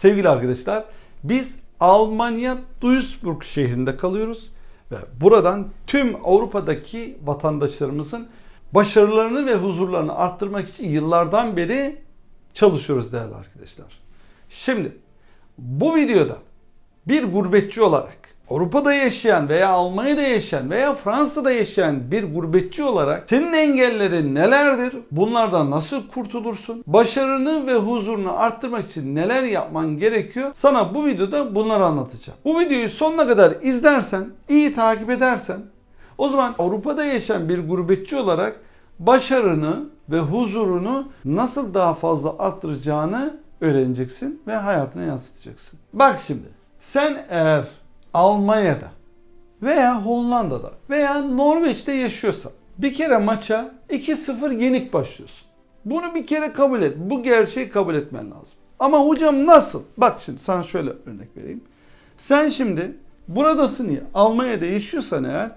Sevgili arkadaşlar biz Almanya Duisburg şehrinde kalıyoruz ve buradan tüm Avrupa'daki vatandaşlarımızın başarılarını ve huzurlarını arttırmak için yıllardan beri çalışıyoruz değerli arkadaşlar. Şimdi bu videoda bir gurbetçi olarak Avrupa'da yaşayan veya Almanya'da yaşayan veya Fransa'da yaşayan bir gurbetçi olarak senin engellerin nelerdir? Bunlardan nasıl kurtulursun? Başarını ve huzurunu arttırmak için neler yapman gerekiyor? Sana bu videoda bunları anlatacağım. Bu videoyu sonuna kadar izlersen, iyi takip edersen o zaman Avrupa'da yaşayan bir gurbetçi olarak başarını ve huzurunu nasıl daha fazla arttıracağını öğreneceksin ve hayatına yansıtacaksın. Bak şimdi sen eğer Almanya'da veya Hollanda'da veya Norveç'te yaşıyorsan bir kere maça 2-0 yenik başlıyorsun. Bunu bir kere kabul et. Bu gerçeği kabul etmen lazım. Ama hocam nasıl? Bak şimdi sana şöyle örnek vereyim. Sen şimdi buradasın ya Almanya'da yaşıyorsan eğer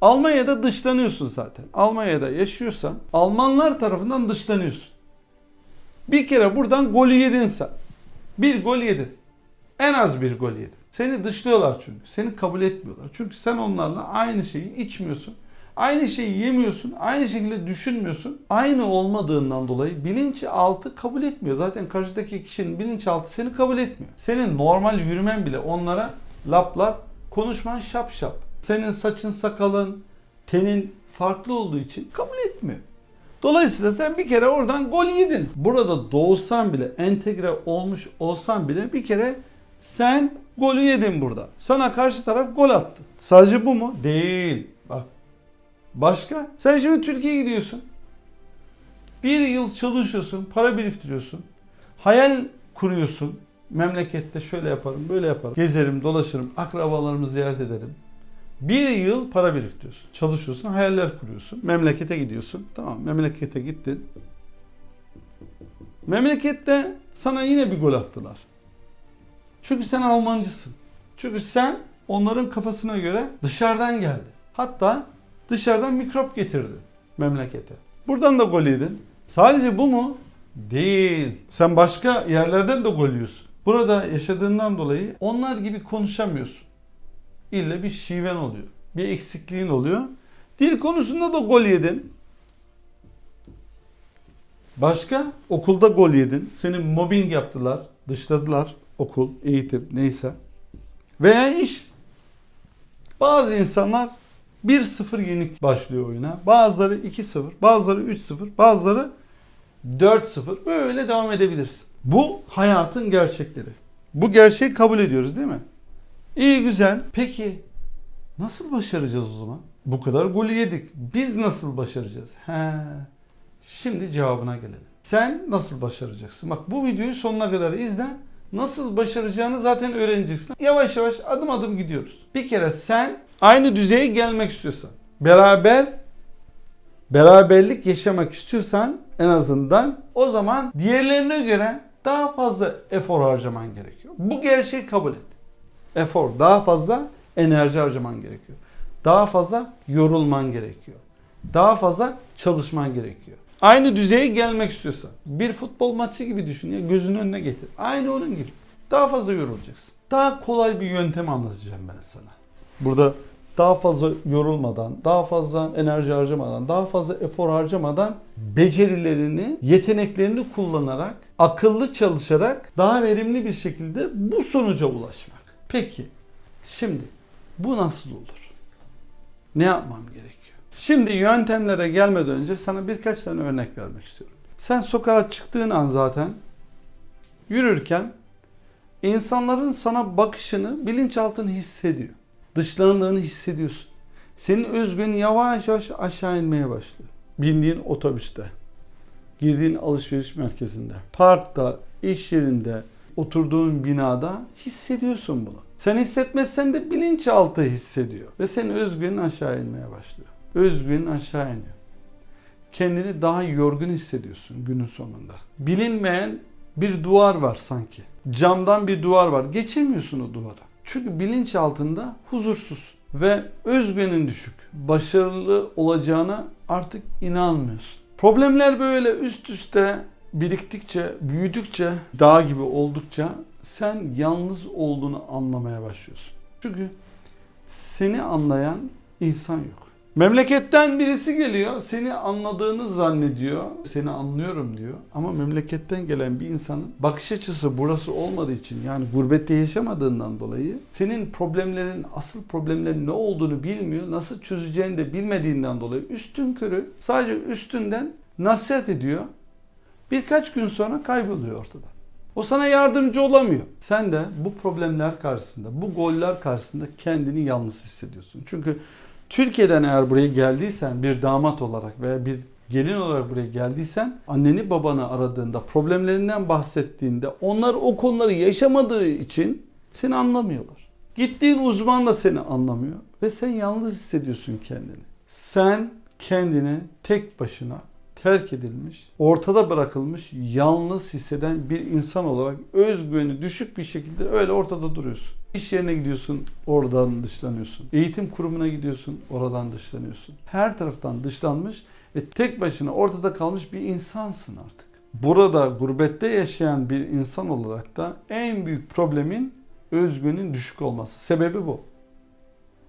Almanya'da dışlanıyorsun zaten. Almanya'da yaşıyorsan Almanlar tarafından dışlanıyorsun. Bir kere buradan golü yedin sen. Bir gol yedin. En az bir gol yedin. Seni dışlıyorlar çünkü. Seni kabul etmiyorlar. Çünkü sen onlarla aynı şeyi içmiyorsun. Aynı şeyi yemiyorsun. Aynı şekilde düşünmüyorsun. Aynı olmadığından dolayı bilinçaltı kabul etmiyor. Zaten karşıdaki kişinin bilinçaltı seni kabul etmiyor. Senin normal yürümen bile onlara lap lap konuşman şap şap. Senin saçın sakalın, tenin farklı olduğu için kabul etmiyor. Dolayısıyla sen bir kere oradan gol yedin. Burada doğsan bile, entegre olmuş olsan bile bir kere sen golü yedin burada. Sana karşı taraf gol attı. Sadece bu mu? Değil. Bak. Başka? Sen şimdi Türkiye'ye gidiyorsun. Bir yıl çalışıyorsun, para biriktiriyorsun. Hayal kuruyorsun. Memlekette şöyle yaparım, böyle yaparım. Gezerim, dolaşırım, akrabalarımı ziyaret ederim. Bir yıl para biriktiriyorsun. Çalışıyorsun, hayaller kuruyorsun. Memlekete gidiyorsun. Tamam, memlekete gittin. Memlekette sana yine bir gol attılar. Çünkü sen Almancısın. Çünkü sen onların kafasına göre dışarıdan geldi. Hatta dışarıdan mikrop getirdi memlekete. Buradan da gol yedin. Sadece bu mu? Değil. Sen başka yerlerden de gol yiyorsun. Burada yaşadığından dolayı onlar gibi konuşamıyorsun. İlle bir şiven oluyor. Bir eksikliğin oluyor. Dil konusunda da gol yedin. Başka? Okulda gol yedin. Seni mobbing yaptılar. Dışladılar. Okul, eğitim neyse. Veya iş. Bazı insanlar 1-0 yenik başlıyor oyuna. Bazıları 2-0, bazıları 3-0, bazıları 4-0. Böyle devam edebilirsin. Bu hayatın gerçekleri. Bu gerçeği kabul ediyoruz değil mi? İyi güzel. Peki nasıl başaracağız o zaman? Bu kadar golü yedik. Biz nasıl başaracağız? He. Şimdi cevabına gelelim. Sen nasıl başaracaksın? Bak bu videoyu sonuna kadar izle. Nasıl başaracağını zaten öğreneceksin. Yavaş yavaş adım adım gidiyoruz. Bir kere sen aynı düzeye gelmek istiyorsan, beraber beraberlik yaşamak istiyorsan en azından o zaman diğerlerine göre daha fazla efor harcaman gerekiyor. Bu gerçeği kabul et. Efor, daha fazla enerji harcaman gerekiyor. Daha fazla yorulman gerekiyor. Daha fazla çalışman gerekiyor. Aynı düzeye gelmek istiyorsan bir futbol maçı gibi düşün ya gözünün önüne getir. Aynı onun gibi. Daha fazla yorulacaksın. Daha kolay bir yöntem anlatacağım ben sana. Burada daha fazla yorulmadan, daha fazla enerji harcamadan, daha fazla efor harcamadan becerilerini, yeteneklerini kullanarak, akıllı çalışarak daha verimli bir şekilde bu sonuca ulaşmak. Peki, şimdi bu nasıl olur? Ne yapmam gerekiyor? Şimdi yöntemlere gelmeden önce sana birkaç tane örnek vermek istiyorum. Sen sokağa çıktığın an zaten yürürken insanların sana bakışını bilinçaltın hissediyor. Dışlandığını hissediyorsun. Senin özgüvenin yavaş yavaş aşağı inmeye başlıyor. Bindiğin otobüste, girdiğin alışveriş merkezinde, parkta, iş yerinde, oturduğun binada hissediyorsun bunu. Sen hissetmezsen de bilinçaltı hissediyor ve senin özgüvenin aşağı inmeye başlıyor. Özgüvenin aşağı iniyor. Kendini daha yorgun hissediyorsun günün sonunda. Bilinmeyen bir duvar var sanki. Camdan bir duvar var. Geçemiyorsun o duvara. Çünkü bilinç altında huzursuz ve özgüvenin düşük. Başarılı olacağına artık inanmıyorsun. Problemler böyle üst üste biriktikçe, büyüdükçe, dağ gibi oldukça sen yalnız olduğunu anlamaya başlıyorsun. Çünkü seni anlayan insan yok. Memleketten birisi geliyor, seni anladığını zannediyor. Seni anlıyorum diyor. Ama memleketten gelen bir insanın bakış açısı burası olmadığı için yani gurbette yaşamadığından dolayı senin problemlerin, asıl problemlerin ne olduğunu bilmiyor. Nasıl çözeceğini de bilmediğinden dolayı üstün körü sadece üstünden nasihat ediyor. Birkaç gün sonra kayboluyor ortada. O sana yardımcı olamıyor. Sen de bu problemler karşısında, bu goller karşısında kendini yalnız hissediyorsun. Çünkü Türkiye'den eğer buraya geldiysen bir damat olarak veya bir gelin olarak buraya geldiysen anneni babanı aradığında problemlerinden bahsettiğinde onlar o konuları yaşamadığı için seni anlamıyorlar. Gittiğin uzman da seni anlamıyor ve sen yalnız hissediyorsun kendini. Sen kendini tek başına terk edilmiş, ortada bırakılmış, yalnız hisseden bir insan olarak özgüveni düşük bir şekilde öyle ortada duruyorsun. İş yerine gidiyorsun, oradan dışlanıyorsun. Eğitim kurumuna gidiyorsun, oradan dışlanıyorsun. Her taraftan dışlanmış ve tek başına ortada kalmış bir insansın artık. Burada gurbette yaşayan bir insan olarak da en büyük problemin özgüvenin düşük olması. Sebebi bu.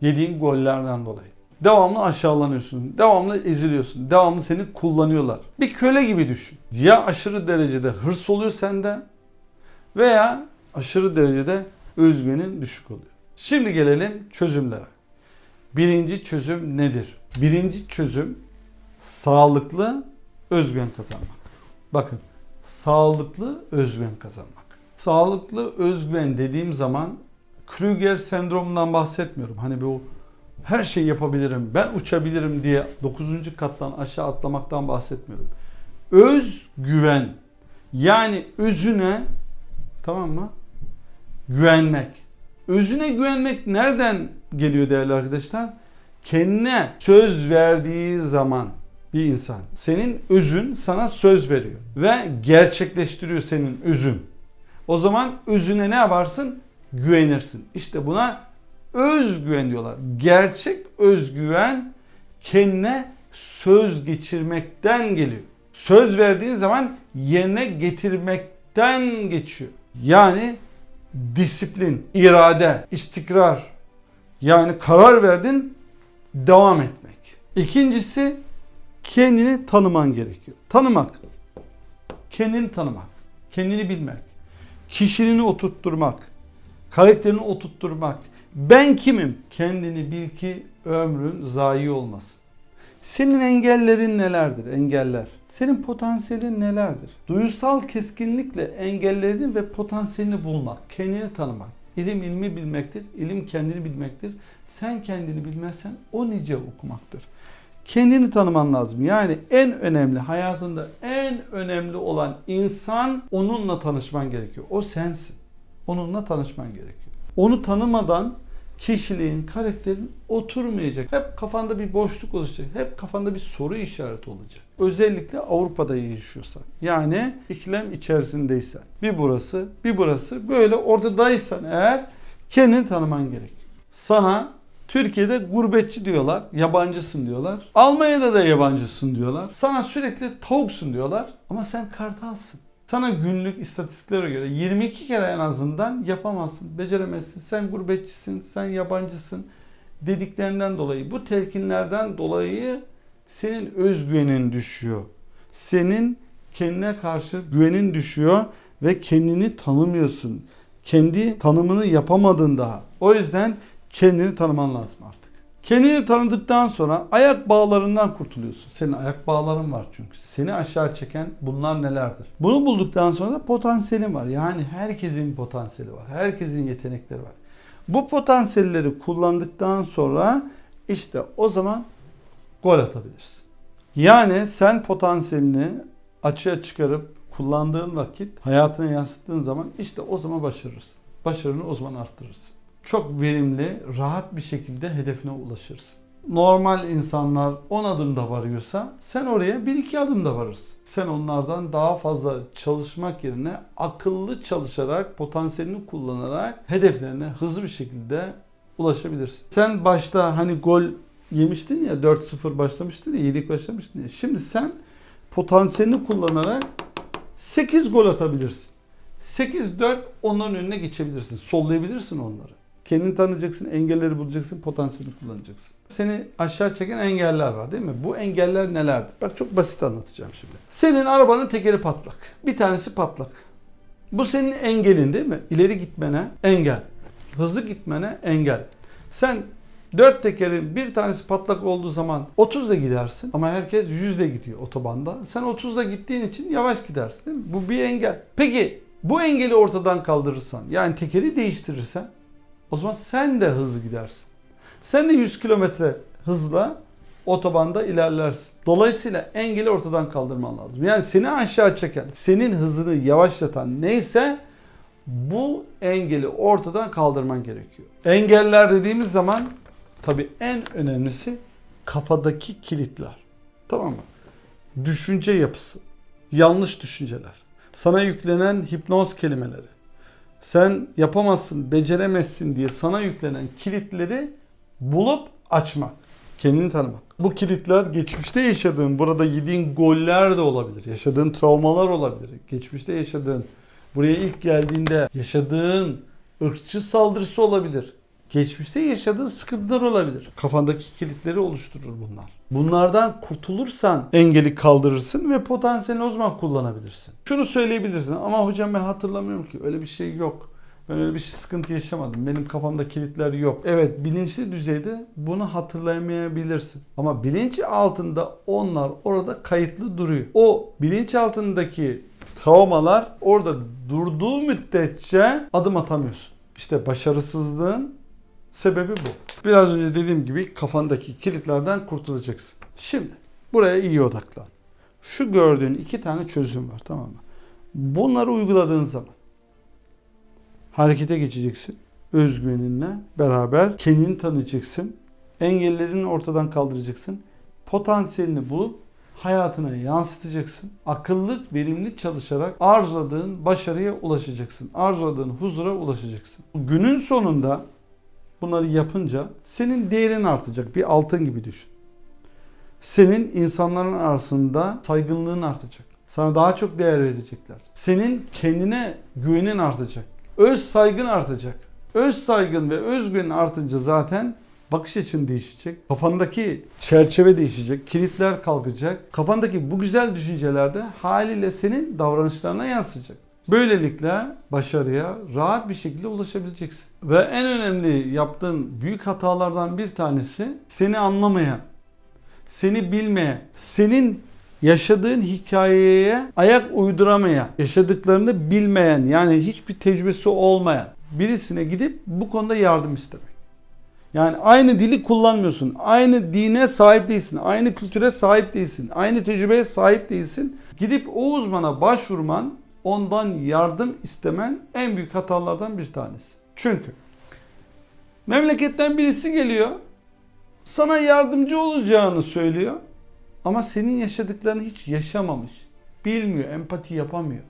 Yediğin gollerden dolayı. Devamlı aşağılanıyorsun. Devamlı eziliyorsun. Devamlı seni kullanıyorlar. Bir köle gibi düşün. Ya aşırı derecede hırs oluyor sende veya aşırı derecede özgüvenin düşük oluyor. Şimdi gelelim çözümlere. Birinci çözüm nedir? Birinci çözüm sağlıklı özgüven kazanmak. Bakın sağlıklı özgüven kazanmak. Sağlıklı özgüven dediğim zaman Krüger sendromundan bahsetmiyorum. Hani bu her şeyi yapabilirim, ben uçabilirim diye 9. kattan aşağı atlamaktan bahsetmiyorum. Özgüven yani özüne tamam mı? Güvenmek. Özüne güvenmek nereden geliyor değerli arkadaşlar? Kendine söz verdiği zaman bir insan. Senin özün sana söz veriyor ve gerçekleştiriyor senin özün. O zaman özüne ne yaparsın? Güvenirsin. İşte buna özgüven diyorlar. Gerçek özgüven kendine söz geçirmekten geliyor. Söz verdiğin zaman yerine getirmekten geçiyor. Yani disiplin, irade, istikrar. Yani karar verdin, devam etmek. İkincisi kendini tanıman gerekiyor. Tanımak. Kendini tanımak. Kendini bilmek. Kişiliğini oturtturmak. Karakterini oturtturmak. Ben kimim? Kendini bil ki ömrün zayi olmasın. Senin engellerin nelerdir? Engeller. Senin potansiyelin nelerdir? Duyusal keskinlikle engellerini ve potansiyelini bulmak, kendini tanımak. İlim ilmi bilmektir, ilim kendini bilmektir. Sen kendini bilmezsen o nice okumaktır. Kendini tanıman lazım. Yani en önemli, hayatında en önemli olan insan onunla tanışman gerekiyor. O sensin. Onunla tanışman gerekiyor. Onu tanımadan kişiliğin, karakterin oturmayacak. Hep kafanda bir boşluk olacak. Hep kafanda bir soru işareti olacak. Özellikle Avrupa'da yaşıyorsan. Yani ikilem içerisindeysen. Bir burası, bir burası. Böyle ortadaysan eğer kendini tanıman gerekiyor. Sana Türkiye'de gurbetçi diyorlar, yabancısın diyorlar. Almanya'da da yabancısın diyorlar. Sana sürekli tavuksun diyorlar ama sen kartalsın. Sana günlük istatistiklere göre 22 kere en azından yapamazsın, beceremezsin, sen gurbetçisin, sen yabancısın dediklerinden dolayı, bu telkinlerden dolayı senin özgüvenin düşüyor. Senin kendine karşı güvenin düşüyor ve kendini tanımıyorsun. Kendi tanımını yapamadın daha. O yüzden kendini tanıman lazım artık. Kendini tanıdıktan sonra ayak bağlarından kurtuluyorsun. Senin ayak bağların var çünkü. Seni aşağı çeken bunlar nelerdir? Bunu bulduktan sonra da potansiyelin var. Yani herkesin potansiyeli var. Herkesin yetenekleri var. Bu potansiyelleri kullandıktan sonra işte o zaman gol atabilirsin. Yani sen potansiyelini açığa çıkarıp kullandığın vakit hayatına yansıttığın zaman işte o zaman başarırsın. Başarını o zaman arttırırsın çok verimli, rahat bir şekilde hedefine ulaşırsın. Normal insanlar 10 adımda varıyorsa sen oraya 1-2 adımda varırsın. Sen onlardan daha fazla çalışmak yerine akıllı çalışarak, potansiyelini kullanarak hedeflerine hızlı bir şekilde ulaşabilirsin. Sen başta hani gol yemiştin ya 4-0 başlamıştın ya 7 başlamıştın ya. Şimdi sen potansiyelini kullanarak 8 gol atabilirsin. 8-4 onların önüne geçebilirsin. Sollayabilirsin onları. Kendini tanıyacaksın, engelleri bulacaksın, potansiyelini kullanacaksın. Seni aşağı çeken engeller var değil mi? Bu engeller nelerdir? Bak çok basit anlatacağım şimdi. Senin arabanın tekeri patlak. Bir tanesi patlak. Bu senin engelin değil mi? İleri gitmene engel. Hızlı gitmene engel. Sen dört tekerin bir tanesi patlak olduğu zaman 30 ile gidersin ama herkes 100 ile gidiyor otobanda. Sen 30 ile gittiğin için yavaş gidersin değil mi? Bu bir engel. Peki bu engeli ortadan kaldırırsan yani tekeri değiştirirsen o zaman sen de hızlı gidersin. Sen de 100 kilometre hızla otobanda ilerlersin. Dolayısıyla engeli ortadan kaldırman lazım. Yani seni aşağı çeken, senin hızını yavaşlatan neyse bu engeli ortadan kaldırman gerekiyor. Engeller dediğimiz zaman tabii en önemlisi kafadaki kilitler. Tamam mı? Düşünce yapısı, yanlış düşünceler, sana yüklenen hipnoz kelimeleri, sen yapamazsın, beceremezsin diye sana yüklenen kilitleri bulup açmak. Kendini tanımak. Bu kilitler geçmişte yaşadığın, burada yediğin goller de olabilir. Yaşadığın travmalar olabilir. Geçmişte yaşadığın, buraya ilk geldiğinde yaşadığın ırkçı saldırısı olabilir. Geçmişte yaşadığın sıkıntılar olabilir. Kafandaki kilitleri oluşturur bunlar. Bunlardan kurtulursan engeli kaldırırsın ve potansiyelini o zaman kullanabilirsin. Şunu söyleyebilirsin ama hocam ben hatırlamıyorum ki öyle bir şey yok. Ben öyle bir şey sıkıntı yaşamadım. Benim kafamda kilitler yok. Evet bilinçli düzeyde bunu hatırlayamayabilirsin. Ama bilinç altında onlar orada kayıtlı duruyor. O bilinç altındaki travmalar orada durduğu müddetçe adım atamıyorsun. İşte başarısızlığın sebebi bu. Biraz önce dediğim gibi kafandaki kilitlerden kurtulacaksın. Şimdi buraya iyi odaklan. Şu gördüğün iki tane çözüm var tamam mı? Bunları uyguladığın zaman harekete geçeceksin. Özgüveninle beraber kendini tanıyacaksın. Engellerini ortadan kaldıracaksın. Potansiyelini bulup hayatına yansıtacaksın. Akıllı, verimli çalışarak arzuladığın başarıya ulaşacaksın. Arzuladığın huzura ulaşacaksın. Günün sonunda bunları yapınca senin değerin artacak. Bir altın gibi düşün. Senin insanların arasında saygınlığın artacak. Sana daha çok değer verecekler. Senin kendine güvenin artacak. Öz saygın artacak. Öz saygın ve özgüvenin artınca zaten bakış açın değişecek. Kafandaki çerçeve değişecek. Kilitler kalkacak. Kafandaki bu güzel düşünceler de haliyle senin davranışlarına yansıyacak. Böylelikle başarıya rahat bir şekilde ulaşabileceksin. Ve en önemli yaptığın büyük hatalardan bir tanesi seni anlamayan, seni bilmeyen, senin yaşadığın hikayeye ayak uyduramayan, yaşadıklarını bilmeyen yani hiçbir tecrübesi olmayan birisine gidip bu konuda yardım istemek. Yani aynı dili kullanmıyorsun. Aynı dine sahip değilsin. Aynı kültüre sahip değilsin. Aynı tecrübeye sahip değilsin. Gidip o uzmana başvurman, ondan yardım istemen en büyük hatalardan bir tanesi. Çünkü memleketten birisi geliyor, sana yardımcı olacağını söylüyor ama senin yaşadıklarını hiç yaşamamış. Bilmiyor, empati yapamıyor.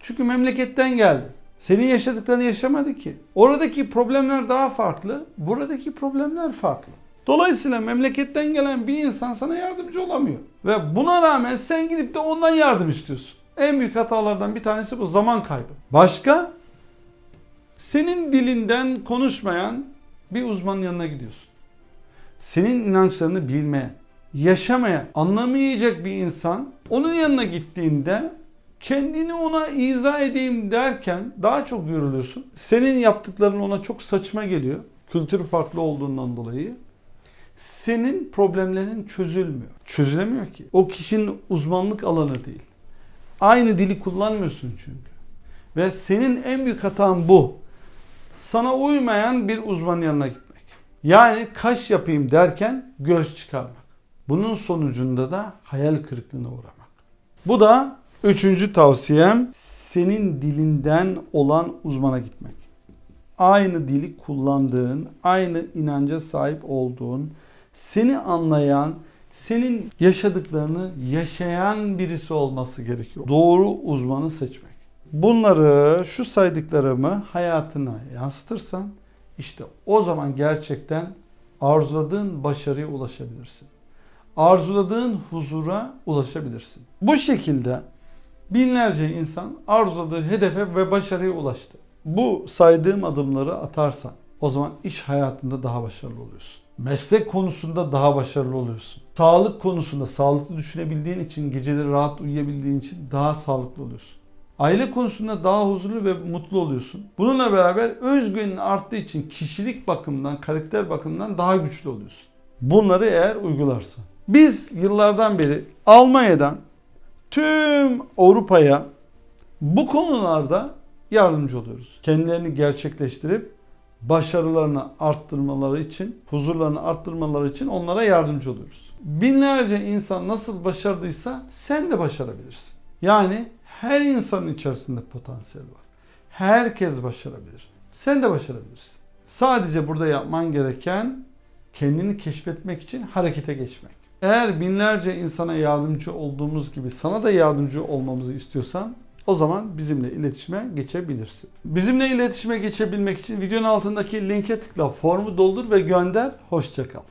Çünkü memleketten geldi. Senin yaşadıklarını yaşamadı ki. Oradaki problemler daha farklı, buradaki problemler farklı. Dolayısıyla memleketten gelen bir insan sana yardımcı olamıyor. Ve buna rağmen sen gidip de ondan yardım istiyorsun. En büyük hatalardan bir tanesi bu zaman kaybı. Başka? Senin dilinden konuşmayan bir uzmanın yanına gidiyorsun. Senin inançlarını bilmeyen, yaşamayan, anlamayacak bir insan onun yanına gittiğinde kendini ona izah edeyim derken daha çok yoruluyorsun. Senin yaptıkların ona çok saçma geliyor. Kültür farklı olduğundan dolayı. Senin problemlerin çözülmüyor. Çözülemiyor ki. O kişinin uzmanlık alanı değil. Aynı dili kullanmıyorsun çünkü. Ve senin en büyük hatan bu. Sana uymayan bir uzmanın yanına gitmek. Yani kaş yapayım derken göz çıkarmak. Bunun sonucunda da hayal kırıklığına uğramak. Bu da üçüncü tavsiyem senin dilinden olan uzmana gitmek. Aynı dili kullandığın, aynı inanca sahip olduğun, seni anlayan, senin yaşadıklarını yaşayan birisi olması gerekiyor. Doğru uzmanı seçmek. Bunları, şu saydıklarımı hayatına yansıtırsan işte o zaman gerçekten arzuladığın başarıya ulaşabilirsin. Arzuladığın huzura ulaşabilirsin. Bu şekilde binlerce insan arzuladığı hedefe ve başarıya ulaştı. Bu saydığım adımları atarsan o zaman iş hayatında daha başarılı oluyorsun. Meslek konusunda daha başarılı oluyorsun. Sağlık konusunda sağlıklı düşünebildiğin için, geceleri rahat uyuyabildiğin için daha sağlıklı oluyorsun. Aile konusunda daha huzurlu ve mutlu oluyorsun. Bununla beraber özgüvenin arttığı için kişilik bakımından, karakter bakımından daha güçlü oluyorsun. Bunları eğer uygularsan. Biz yıllardan beri Almanya'dan tüm Avrupa'ya bu konularda yardımcı oluyoruz. Kendilerini gerçekleştirip başarılarını arttırmaları için, huzurlarını arttırmaları için onlara yardımcı oluyoruz. Binlerce insan nasıl başardıysa sen de başarabilirsin. Yani her insanın içerisinde potansiyel var. Herkes başarabilir. Sen de başarabilirsin. Sadece burada yapman gereken kendini keşfetmek için harekete geçmek. Eğer binlerce insana yardımcı olduğumuz gibi sana da yardımcı olmamızı istiyorsan o zaman bizimle iletişime geçebilirsin. Bizimle iletişime geçebilmek için videonun altındaki linke tıkla, formu doldur ve gönder. Hoşçakal.